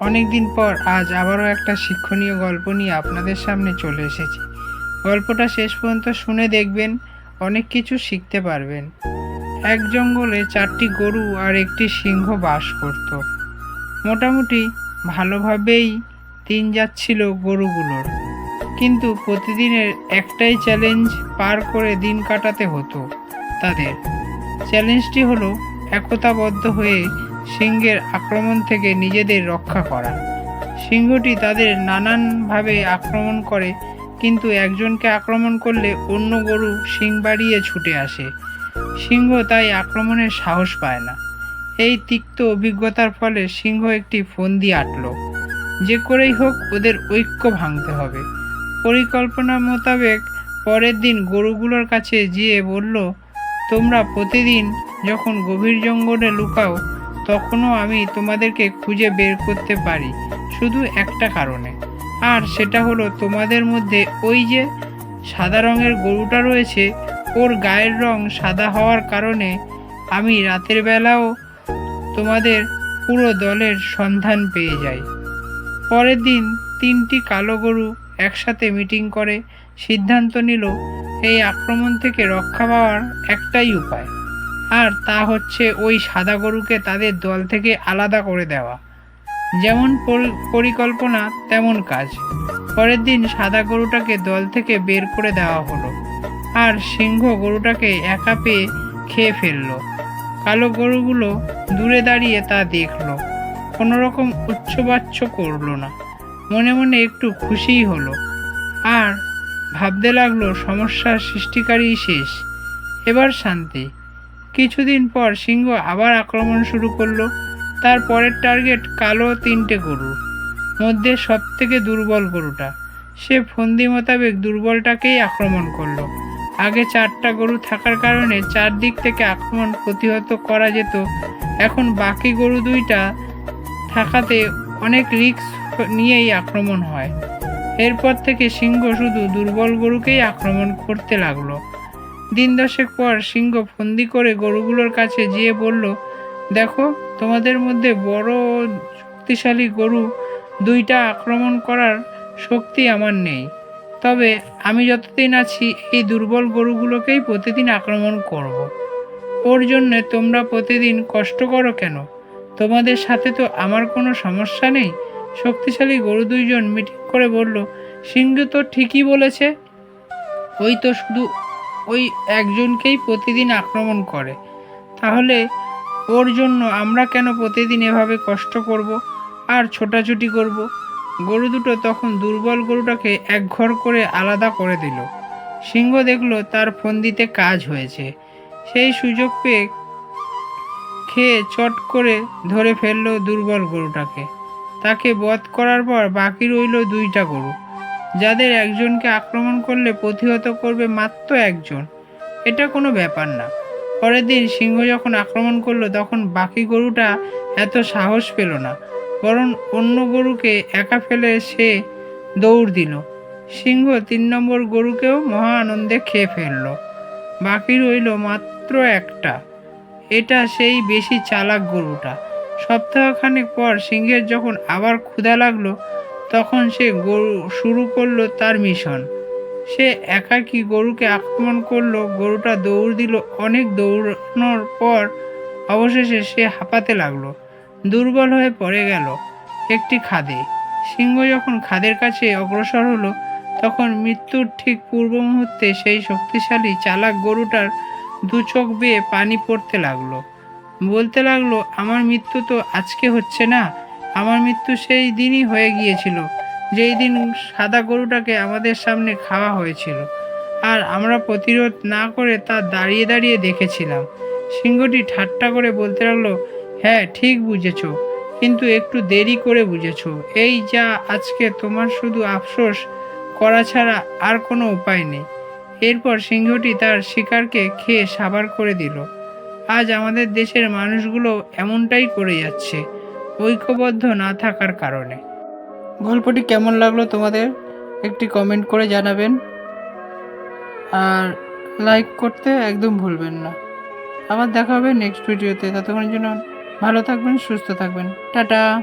অনেক দিন পর আজ আবারও একটা শিক্ষণীয় গল্প নিয়ে আপনাদের সামনে চলে এসেছি। গল্পটা শেষ পর্যন্ত শুনে দেখবেন অনেক কিছু শিখতে পারবেন। এক জঙ্গলে চারটি গরু আর একটি সিংহ বাস করত। মোটামুটি ভালোভাবেই দিন যাচ্ছিল গরুগুলোর। কিন্তু প্রতিদিনের একটাই চ্যালেঞ্জ পার করে দিন কাটাতে হতো তাদের। চ্যালেঞ্জটি হলো একতাবদ্ধ হয়ে সিংহের আক্রমণ থেকে নিজেদের রক্ষা করা। সিংহটি তাদের নানানভাবে আক্রমণ করে, কিন্তু একজনকে আক্রমণ করলে অন্য গরু শিং বাড়িয়ে ছুটে আসে। সিংহ তাই আক্রমণের সাহস পায় না। এই তিক্ত অভিজ্ঞতার ফলে সিংহ একটি ফন্দি আটল। যে করেই হোক, ওদের ঐক্য ভাঙতে হবে। পরিকল্পনা মোতাবেক পরের দিন গরুগুলোর কাছে যেয়ে বলল, তোমরা প্রতিদিন যখন গভীর জঙ্গলে লুকাও তখনও আমি তোমাদেরকে খুঁজে বের করতে পারি, শুধু একটা কারণে। আর সেটা হলো তোমাদের মধ্যে ওই যে সাদা রঙের গরুটা রয়েছে, ওর গায়ের রং সাদা হওয়ার কারণে আমি রাতের বেলাও তোমাদের পুরো দলের সন্ধান পেয়ে যাই। পরের দিন তিনটি কালো গরু একসাথে মিটিং করে সিদ্ধান্ত নিল, এই আক্রমণ থেকে রক্ষা পাওয়ার একটাই উপায়। আর তা হচ্ছে ওই সাদা গরুকে তাদের দল থেকে আলাদা করে দেওয়া। যেমন পরিকল্পনা, তেমন কাজ। পরের দিন সাদা গরুটাকে দল থেকে বের করে দেওয়া হলো। আর সিংহ গরুটাকে একা পেয়ে খেয়ে ফেলল। কালো গরুগুলো দূরে দাঁড়িয়ে তা দেখল। কোনো রকম উচ্চবাচ্য করল না। মনে মনে একটু খুশিই হলো। আর ভাবতে লাগল, সমস্যার সৃষ্টিকারী শেষ। এবার শান্তি। কিছুদিন পর সিংহ আবার আক্রমণ শুরু করল। তার পরের টার্গেট কালো তিনটে গরু, মধ্যে সব থেকে দুর্বল গরুটা। সে ফন্দি মোতাবেক দুর্বলটাকেই আক্রমণ করল। আগে চারটা গরু থাকার কারণে চারদিক থেকে আক্রমণ প্রতিহত করা যেত। এখন বাকি গরু দুইটা থাকাতে অনেক রিস্ক নিয়েই আক্রমণ হয়। এরপর থেকে সিংহ শুধু দুর্বল গরুকেই আক্রমণ করতে লাগল। দিন দশেক পর সিংহ ফন্দি করে গরুগুলোর কাছে যেয়ে বলল, দেখো, তোমাদের মধ্যে বড় শক্তিশালী গরু দুইটা আক্রমণ করার শক্তি আমার নেই। তবে আমি যতদিন আছি, এই দুর্বল গরুগুলোকেই প্রতিদিন আক্রমণ করব। ওর জন্যে তোমরা প্রতিদিন কষ্ট করো কেন? তোমাদের সাথে তো আমার কোনো সমস্যা নেই। শক্তিশালী গরু দুইজন মিটিং করে বলল, সিংহ তো ঠিকই বলেছে। ওই তো শুধু ওই একজনকেই প্রতিদিন আক্রমণ করে। তাহলে ওর জন্য আমরা কেন প্রতিদিন এভাবে কষ্ট করব আর ছোটাছুটি করব? গরু দুটো তখন দুর্বল গরুটাকে একঘর করে আলাদা করে দিল। সিংহ দেখল তার ফন্দিতে কাজ হয়েছে। সেই সুযোগ পেয়ে খেয়ে চট করে ধরে ফেলল দুর্বল গরুটাকে। তাকে বধ করার পর বাকি রইল দুইটা গরু। যাদের একজনকে আক্রমণ করলে প্রতিহত করবে মাত্র একজন। এটা কোনো ব্যাপার না। পরের দিন সিংহ যখন আক্রমণ করল, তখন বাকি গরুটা এত সাহস পেল না, বরং অন্য গরুকে একা ফেলে সে দৌড় দিল। সিংহ তিন নম্বর গরুকেও মহা আনন্দে খেয়ে ফেলল। বাকি রইল মাত্র একটা। এটা সেই বেশি চালাক গরুটা। সপ্তাহখানেক পর সিংহের যখন আবার ক্ষুধা লাগল তখন সে গরু শুরু করল তার মিশন। সে একাকী গরুকে আক্রমণ করল, গরুটা দৌড় দিল। অনেক দৌড়ানোর পর অবশেষে সে হাঁপাতে লাগল, দুর্বল হয়ে পড়ে গেল একটি খাদে। সিংহ যখন খাদের কাছে অগ্রসর হলো, তখন মৃত্যুর ঠিক পূর্ব মুহূর্তে সেই শক্তিশালী চালাক গরুটার দু চোখ বেয়ে পানি পড়তে লাগল। বলতে লাগল, আমার মৃত্যু তো আজকে হচ্ছে না আমার মৃত্যু সেই দিনই হয়ে গিয়েছিল, যেই দিন সাদা গরুটাকে আমাদের সামনে খাওয়া হয়েছিল। আর আমরা প্রতিরোধ না করে তা দাঁড়িয়ে দাঁড়িয়ে দেখেছিলাম। সিংহটি ঠাট্টা করে বলতে লাগল হ্যাঁ ঠিক বুঝেছ, কিন্তু একটু দেরি করে বুঝেছ। এই যা আজকে তোমার শুধু আফসোস, করা ছাড়া আর কোনো উপায় নেই। এরপর সিংহটি তার শিকারকে খেয়ে সাবার করে দিল। আজ আমাদের দেশের মানুষগুলো এমনটাই করে যাচ্ছে ঐক্যবদ্ধ না থাকার কারণে। গল্পটি কেমন লাগল তোমাদের? একটি কমেন্ট করে জানাবেন। আর লাইক করতে একদম ভুলবেন না। আবার দেখা হবে নেক্সট ভিডিওতে ততক্ষণের জন্য ভালো থাকবেন, সুস্থ থাকবেন। টাটা!